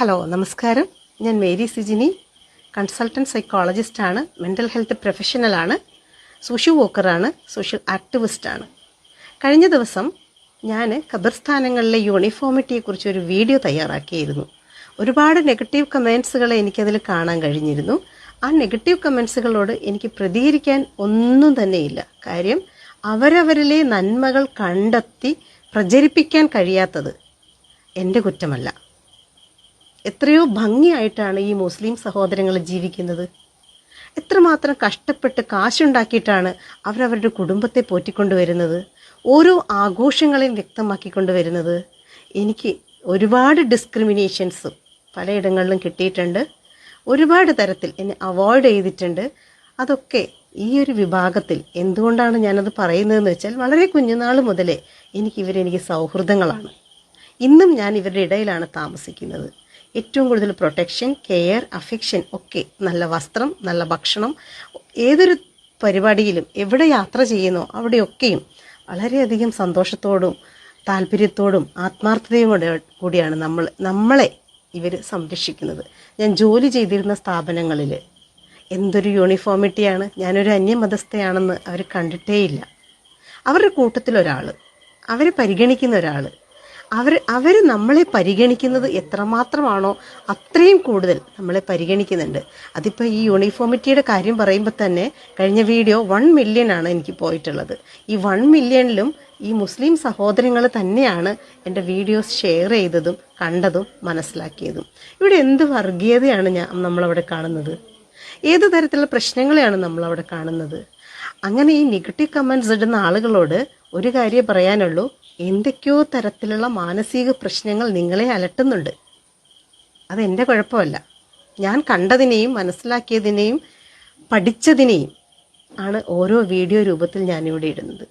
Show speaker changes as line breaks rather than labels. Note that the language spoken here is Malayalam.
ഹലോ നമസ്കാരം. ഞാൻ മേരി സിജിനി. കൺസൾട്ടന്റ് സൈക്കോളജിസ്റ്റാണ്. മെന്റൽ ഹെൽത്ത് പ്രൊഫഷണലാണ്. സോഷ്യൽ വർക്കറാണ്. സോഷ്യൽ ആക്ടിവിസ്റ്റാണ്. കഴിഞ്ഞ ദിവസം ഞാൻ ഖബർസ്ഥാനങ്ങളിലെ യൂണിഫോമിറ്റിയെക്കുറിച്ച് ഒരു വീഡിയോ തയ്യാറാക്കിയിരുന്നു. ഒരുപാട് നെഗറ്റീവ് കമൻസുകൾ എനിക്കതിൽ കാണാൻ കഴിഞ്ഞിരുന്നു. ആ നെഗറ്റീവ് കമൻസുകളോട് എനിക്ക് പ്രതികരിക്കാൻ ഒന്നും തന്നെയില്ല. കാര്യം അവരവരിലെ നന്മകൾ കണ്ടെത്തി പ്രചരിപ്പിക്കാൻ കഴിയാത്തത് എന്റെ കുറ്റമല്ല. എത്രയോ ഭംഗിയായിട്ടാണ് ഈ മുസ്ലിം സഹോദരങ്ങൾ ജീവിക്കുന്നത്. എത്രമാത്രം കഷ്ടപ്പെട്ട് കാശുണ്ടാക്കിയിട്ടാണ് അവരവരുടെ കുടുംബത്തെ പോറ്റിക്കൊണ്ടുവരുന്നത്. ഓരോ ആഘോഷങ്ങളെയും വ്യക്തമാക്കിക്കൊണ്ടുവരുന്നത് എനിക്ക് ഒരുപാട് ഡിസ്ക്രിമിനേഷൻസ് പലയിടങ്ങളിലും കിട്ടിയിട്ടുണ്ട്. ഒരുപാട് തരത്തിൽ എന്നെ അവോയ്ഡ് ചെയ്തിട്ടുണ്ട്. അതൊക്കെ ഈ ഒരു വിഭാഗത്തിൽ എന്തുകൊണ്ടാണ് ഞാനത് പറയുന്നതെന്ന് വെച്ചാൽ വളരെ കുഞ്ഞുനാൾ മുതലേ എനിക്ക് ഇവരെനിക്ക് സൗഹൃദങ്ങളാണ്. ഇന്നും ഞാൻ ഇവരുടെ ഇടയിലാണ് താമസിക്കുന്നത്. ഏറ്റവും കൂടുതൽ പ്രൊട്ടക്ഷൻ കെയർ അഫെക്ഷൻ ഒക്കെ നല്ല വസ്ത്രം നല്ല ഭക്ഷണം ഏതൊരു പരിപാടിയിലും എവിടെ യാത്ര ചെയ്യുന്നോ അവിടെയൊക്കെയും വളരെയധികം സന്തോഷത്തോടും താല്പര്യത്തോടും ആത്മാർത്ഥതയും കൂടെ കൂടിയാണ് നമ്മൾ നമ്മളെ ഇവർ സംരക്ഷിക്കുന്നത്. ഞാൻ ജോലി ചെയ്തിരുന്ന സ്ഥാപനങ്ങളിൽ എന്തൊരു യൂണിഫോമിറ്റിയാണ് ഞാനൊരു അന്യമതസ്ഥയാണെന്ന് അവർ കണ്ടിട്ടേയില്ല. അവരുടെ കൂട്ടത്തിലൊരാൾ അവരെ പരിഗണിക്കുന്ന ഒരാൾ അവർ അവർ നമ്മളെ പരിഗണിക്കുന്നത് എത്രമാത്രമാണോ അത്രയും കൂടുതൽ നമ്മളെ പരിഗണിക്കുന്നുണ്ട്. അതിപ്പോൾ ഈ യൂണിഫോമിറ്റിയുടെ കാര്യം പറയുമ്പോൾ തന്നെ കഴിഞ്ഞ വീഡിയോ വൺ മില്യൺ ആണ് എനിക്ക് പോയിട്ടുള്ളത്. ഈ വൺ മില്യണിലും ഈ മുസ്ലിം സഹോദരങ്ങൾ തന്നെയാണ് എന്റെ വീഡിയോസ് ഷെയർ ചെയ്തതും കണ്ടതും മനസ്സിലാക്കിയതും. ഇവിടെ എന്ത് വർഗീയതയാണ് ഞാൻ നമ്മളവിടെ കാണുന്നത്? ഏത് തരത്തിലുള്ള പ്രശ്നങ്ങളെയാണ് നമ്മളവിടെ കാണുന്നത്? അങ്ങനെ ഈ നെഗറ്റീവ് കമൻസ് ഇടുന്ന ആളുകളോട് ഒരു കാര്യം പറയാനുള്ളൂ. എന്തൊക്കെയോ തരത്തിലുള്ള മാനസിക പ്രശ്നങ്ങൾ നിങ്ങളെ അലട്ടുന്നുണ്ട്. അതെന്റെ കുഴപ്പമല്ല. ഞാൻ കണ്ടതിനെയും മനസ്സിലാക്കിയതിനെയും പഠിച്ചതിനെയും ആണ് ഓരോ വീഡിയോ രൂപത്തിൽ ഞാനിവിടെ ഇടുന്നത്.